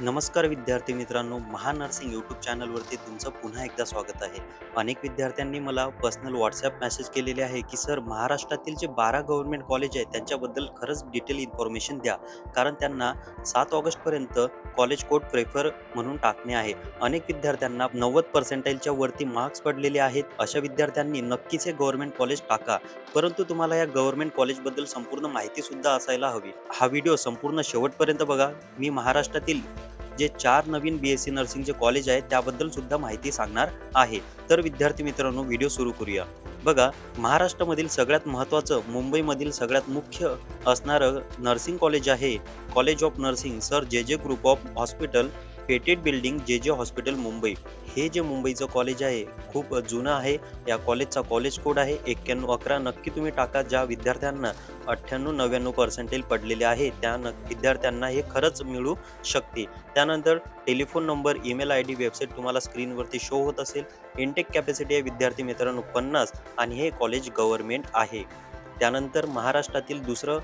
नमस्कार विद्यार्थी मित्रांनो महान नर्सिंग यूट्यूब चॅनलवरती तुमचं पुन्हा एकदा स्वागत आहे. अनेक विद्यार्थ्यांनी मला पर्सनल व्हॉट्सॲप मेसेज केलेले आहे की सर महाराष्ट्रातील जे बारा गव्हर्नमेंट कॉलेज आहे त्यांच्याबद्दल खरंच डिटेल इन्फॉर्मेशन द्या. कारण त्यांना सात ऑगस्टपर्यंत कॉलेज कोड प्रेफर म्हणून टाकणे आहे. अनेक विद्यार्थ्यांना नव्वद पर्सेंटाईलच्या वरती मार्क्स पडलेले आहेत. अशा विद्यार्थ्यांनी नक्कीच हे गव्हर्नमेंट कॉलेज टाका. परंतु तुम्हाला या गव्हर्नमेंट कॉलेजबद्दल संपूर्ण माहितीसुद्धा असायला हवी. हा व्हिडिओ संपूर्ण शेवटपर्यंत बघा. मी महाराष्ट्रातील जे चार नवीन बी एस सी नर्सिंगचे कॉलेज आहेत त्याबद्दल सुद्धा माहिती सांगणार आहे. तर विद्यार्थी मित्रांनो व्हिडिओ सुरू करूया. बघा महाराष्ट्रामधील सगळ्यात महत्त्वाचं मुंबईमधील सगळ्यात मुख्य असणारं नर्सिंग कॉलेज आहे. College of nursing sir J J group of hospital पेटेड building J J hospital Mumbai हे जे मुंबईचं कॉलेज आहे खूप जुनं आहे. या कॉलेजचा कॉलेज कोड आहे. एक्क्याण्णव अकरा नक्की तुम्ही टाका. ज्या विद्यार्थ्यांना अठ्ठ्याण्णव नव्याण्णव पर्सेंटेज पडलेले आहे त्या न विद्यार्थ्यांना हे खरंच मिळू शकते. त्यानंतर telephone number email I D website तुम्हाला स्क्रीनवरती शो होत असेल. इंटेक कॅपॅसिटी आहे विद्यार्थी मित्रांनो पन्नास आणि हे कॉलेज गव्हर्नमेंट आहे. त्यानंतर महाराष्ट्रातील दुसरं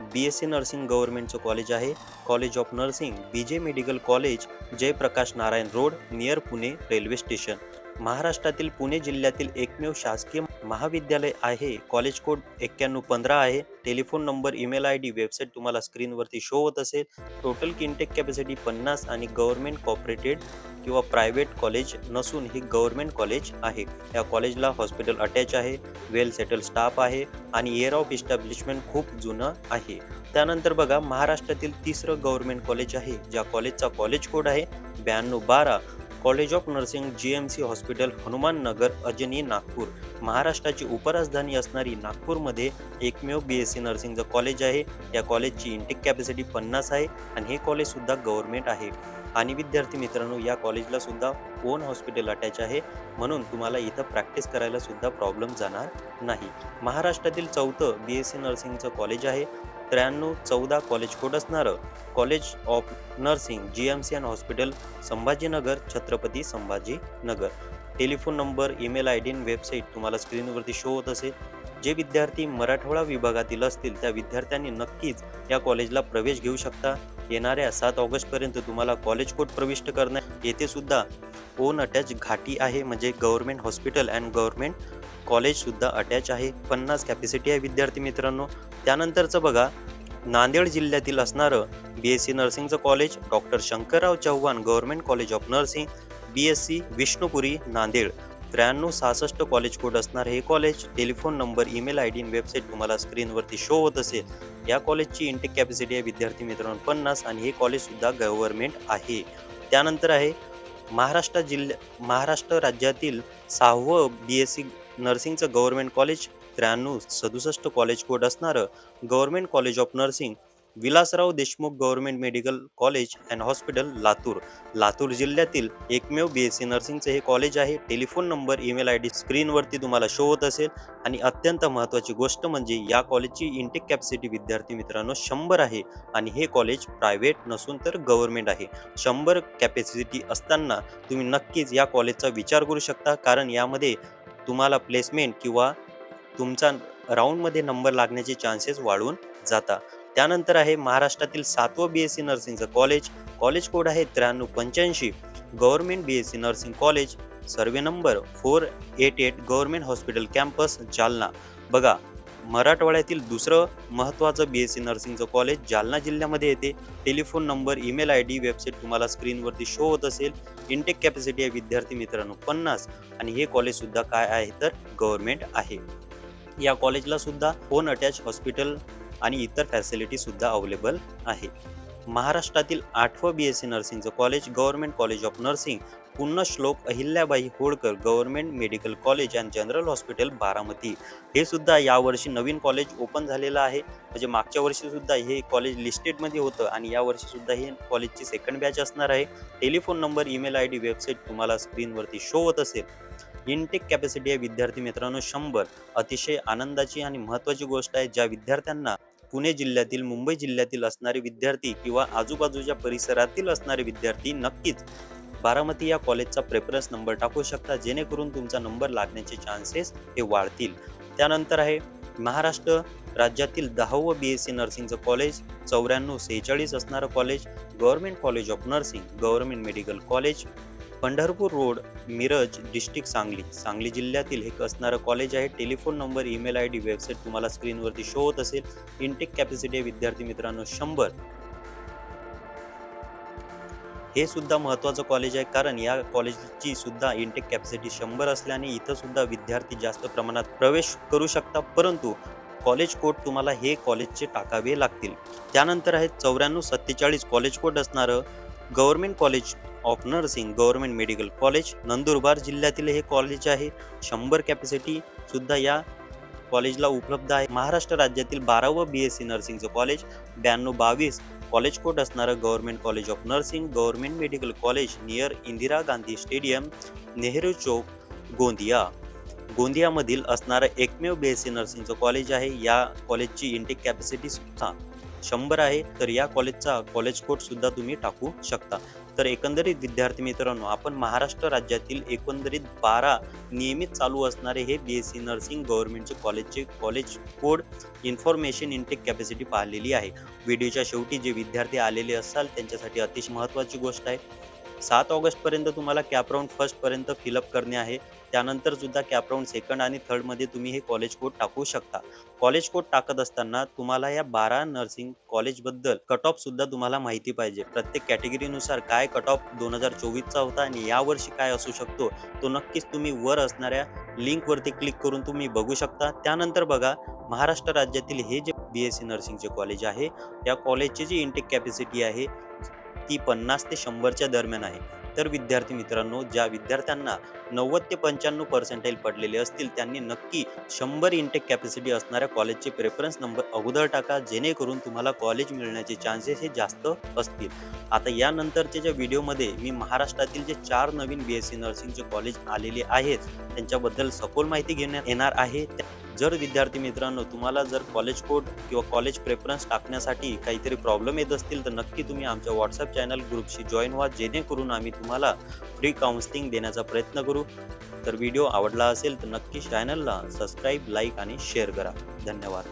बी एस सी नर्सिंग गव्हर्नमेंटचं कॉलेज आहे. College of nursing B J medical college Jayaprakash Narayan road near Pune railway station महाराष्ट्रातील पुणे जिल्ह्यातील एकमेव शासकीय महाविद्यालय आहे कॉलेज कोड एक्क्याण्णव पंधरा आहे telephone number email I D website तुम्हाला स्क्रीनवरती शो होत असेल. टोटल किनटेक कॅपॅसिटी पन्नास आणि गव्हर्नमेंट कॉपरेटेड किंवा प्रायव्हेट कॉलेज नसून ही गव्हर्नमेंट कॉलेज आहे. या कॉलेजला हॉस्पिटल अटॅच आहे वेल सेटल स्टाफ आहे आणि इयर ऑफ इस्टॅब्लिशमेंट खूप जुनं आहे. त्यानंतर बघा महाराष्ट्रातील तिसरं गव्हर्नमेंट कॉलेज आहे ज्या कॉलेजचा कॉलेज कोड आहे ब्याण्णव बारा. College of nursing G M C hospital Hanuman Nagar Ajni Nagpur. महाराष्ट्राची उपराजधानी असणारी नागपूरमध्ये एकमेव बी एस सी नर्सिंगचं कॉलेज आहे. या कॉलेजची इंटेक कॅपॅसिटी पन्नास आहे आणि हे कॉलेजसुद्धा गव्हर्नमेंट आहे. आणि विद्यार्थी मित्रांनो या कॉलेजला सुद्धा ओन हॉस्पिटल अटॅच आहे. म्हणून तुम्हाला इथं प्रॅक्टिस करायला सुद्धा प्रॉब्लेम जाणार नाही. महाराष्ट्रातील चौथं बी एस सी नर्सिंगचं कॉलेज आहे. त्र्याण्णव चौदा कॉलेज कोड असणारं college of nursing G M C and hospital Sambhajinagar Chhatrapati Sambhajinagar. Telephone number email I D website तुम्हाला स्क्रीनवरती शो होत असेल. जे विद्यार्थी मराठवाडा विभागातील असतील त्या विद्यार्थ्यांनी नक्कीच या कॉलेजला प्रवेश घेऊ शकता. येणाऱ्या सात ऑगस्टपर्यंत तुम्हाला कॉलेज कोड प्रविष्ट करण्यात येथे सुद्धा. ओन अटॅच घाटी आहे म्हणजे गव्हर्नमेंट हॉस्पिटल अँड गव्हर्नमेंट कॉलेजसुद्धा अटॅच आहे. पन्नास कॅपॅसिटी आहे विद्यार्थी मित्रांनो. त्यानंतरचं बघा नांदेड जिल्ह्यातील असणारं बी एस सी नर्सिंगचं college doctor Shankarrao Chavan government college of nursing B S C Vishnupuri Nanded. त्र्याण्णव सहासष्ट कॉलेज कोड असणार हे college telephone number email I D website तुम्हाला स्क्रीनवरती शो होत असेल. या कॉलेजची इंटेक कॅपॅसिटी आहे विद्यार्थी मित्रांनो पन्नास आणि हे कॉलेजसुद्धा गव्हर्नमेंट आहे. त्यानंतर आहे महाराष्ट्र जिल्ह्या महाराष्ट्र राज्यातील सहावं बी एस सी नर्सिंगचं गव्हर्नमेंट कॉलेज त्र्याण्णव सदुसष्ट कॉलेज कोड असणारं government college of nursing Vilasrao Deshmukh government medical college and hospital Latur. Latur जिल्ह्यातील एकमेव बी एस सी नर्सिंगचं हे कॉलेज आहे. Telephone number email I D स्क्रीनवरती तुम्हाला शो होत असेल. आणि अत्यंत महत्त्वाची गोष्ट म्हणजे या कॉलेजची इंटेक कॅपॅसिटी विद्यार्थी मित्रांनो शंभर आहे. आणि हे कॉलेज प्रायव्हेट नसून तर गव्हर्नमेंट आहे. शंभर कॅपॅसिटी असताना तुम्ही नक्कीच या कॉलेजचा विचार करू शकता. कारण यामध्ये तुम्हाला प्लेसमेंट किंवा तुमचा राऊंडमध्ये नंबर लागण्याचे चान्सेस वाढून जातात. त्यानंतर आहे महाराष्ट्रातील सातवं बी एस सी नर्सिंगचं कॉलेज कॉलेज कोड आहे त्र्याण्णव पंच्याऐंशी. Government B S C nursing college survey number four eight eight government hospital campus Jalna. बघा मराठवाड्यातील दुसरं महत्त्वाचं बी एस सी नर्सिंगचं कॉलेज जालना जिल्ह्यामध्ये येते. Telephone number email I D website तुम्हाला स्क्रीनवरती शो होत असेल. इंटेक कॅपॅसिटी आहे विद्यार्थी मित्रांनो पन्नास. आणि हे कॉलेजसुद्धा काय आहे तर गव्हर्नमेंट आहे. या कॉलेजला सुद्धा फोन अटॅच हॉस्पिटल आणि इतर फॅसिलिटी सुद्धा अवेलेबल आहे. महाराष्ट्रातील आठवं बी एस सी नर्सिंगचं college government college of nursing Punyashlok Ahilyabai Holkar government medical college and general hospital Baramati. हे सुद्धा यावर्षी नवीन कॉलेज ओपन झालेलं आहे. म्हणजे मागच्या वर्षी सुद्धा हे कॉलेज लिस्टेडमध्ये होतं आणि यावर्षी सुद्धा हे कॉलेजची सेकंड बॅच असणार आहे. Telephone number email I D website तुम्हाला स्क्रीनवरती शो होत असेल. इनटेक कॅपॅसिटी आहे विद्यार्थी मित्रांनो शंभर. अतिशय आनंदाची आणि महत्त्वाची गोष्ट आहे ज्या विद्यार्थ्यांना पुणे जिल्ह्यातील मुंबई जिल्ह्यातील असणारे विद्यार्थी किंवा आजूबाजूच्या परिसरातील असणारे विद्यार्थी नक्कीच बारामती या कॉलेजचा प्रेफरन्स नंबर टाकू शकता जेणेकरून तुमचा नंबर लागण्याचे चान्सेस हे वाढतील. त्यानंतर आहे महाराष्ट्र राज्यातील दहावं बी एस सी नर्सिंगचं कॉलेज चौऱ्याण्णव सेहेचाळीस असणारं college government college of nursing government medical college Pandharpur road Miraj district Sangli. Sangli जिल्ह्यातील हे असणारं कॉलेज आहे. Telephone number email I D website तुम्हाला स्क्रीनवरती शो होत असेल. इनटेक कॅपॅसिटी विद्यार्थी मित्रांनो शंभर. हे सुद्धा महत्त्वाचं कॉलेज आहे कारण या कॉलेजची सुद्धा इनटेक कॅपॅसिटी शंभर असल्याने इथं सुद्धा विद्यार्थी जास्त प्रमाणात प्रवेश करू शकता परंतु कॉलेज कोड तुम्हाला हे कॉलेजचे टाकावे लागतील. त्यानंतर आहे चौऱ्याण्णव सत्तेचाळीस कॉलेज कोड असणारं government college of nursing government medical college Nandurbar जिल्ह्यातील हे कॉलेज आहे. शंभर कॅपॅसिटी सुद्धा या कॉलेजला उपलब्ध आहे. महाराष्ट्र राज्यातील बारावं बी एस सी नर्सिंगचं कॉलेज ब्याण्णव बावीस कॉलेज कोट असणारं government college of nursing government medical college near Indira Gandhi stadium Nehru Chowk Gondia. गोंदियामधील असणारं एकमेव बी एस सी नर्सिंगचं कॉलेज आहे. या कॉलेजची इंटेक कॅपॅसिटी सुद्धा शंभर आहे. तर या कॉलेजचा कॉलेज कोड सुद्धा तुम्ही टाकू शकता. तर एकंदरीत विद्यार्थी मित्रांनो आपण महाराष्ट्र राज्यातील एकंदरीत बारा नियमित चालू असणारे हे बी एस सी नर्सिंग गव्हर्नमेंटचे कॉलेजचे college code information intake capacity पाहिलेली आहे. व्हिडिओच्या शेवटी जे विद्यार्थी आलेले असाल त्यांच्यासाठी अतिशय महत्त्वाची गोष्ट आहे. सात ऑगस्टपर्यंत तुम्हाला कॅप राऊंड फर्स्टपर्यंत फिलअप करणे आहे. त्यानंतर सुद्धा कॅप राऊंड सेकंड आणि थर्डमध्ये तुम्ही हे कॉलेज कोड टाकू शकता. कॉलेज कोड टाकत असताना तुम्हाला या बारा नर्सिंग कॉलेजबद्दल कट ऑफ सुद्धा तुम्हाला माहिती पाहिजे. प्रत्येक कॅटेगरीनुसार काय कट ऑफ दोन हजार चोवीसचा होता आणि यावर्षी काय असू शकतो तो नक्कीच तुम्ही वर असणाऱ्या लिंकवरती क्लिक करून तुम्ही बघू शकता. त्यानंतर बघा महाराष्ट्र राज्यातील हे जे बी एस सी नर्सिंगचे कॉलेज आहे या कॉलेजची जी इंटेक कॅपॅसिटी आहे ती पन्नास ते शंभरच्या दरम्यान आहे. तर विद्यार्थी मित्रांनो ज्या विद्यार्थ्यांना नव्वद ते पंच्याण्णव पर्सेंटाईल पडलेले असतील त्यांनी नक्की शंभर इंटेक कॅपॅसिटी असणाऱ्या कॉलेजचे प्रेफरन्स नंबर अगोदर टाका जेणेकरून तुम्हाला कॉलेज मिळण्याचे चान्सेस हे जास्त असतील. आता यानंतरच्या ज्या व्हिडिओमध्ये मी महाराष्ट्रातील जे चार नवीन बी एस सी नर्सिंगचे कॉलेज आलेले आहेत त्यांच्याबद्दल सखोल माहिती घेण्यात येणार आहे. जर विद्यार्थी मित्रांनो तुम्हाला जर कॉलेज कोड किंवा कॉलेज प्रेफरन्स टाकण्यासाठी काहीतरी प्रॉब्लेम येत असतील तर नक्की तुम्ही आमच्या व्हॉट्सअप चॅनल ग्रुपशी जॉईन व्हा. जेणेकरून आम्ही तुम्हाला फ्री काउन्सिलिंग देण्याचा प्रयत्न करू. तर व्हिडिओ आवडला असेल तर नक्की चॅनलला सबस्क्राईब लाईक आणि शेअर करा. धन्यवाद.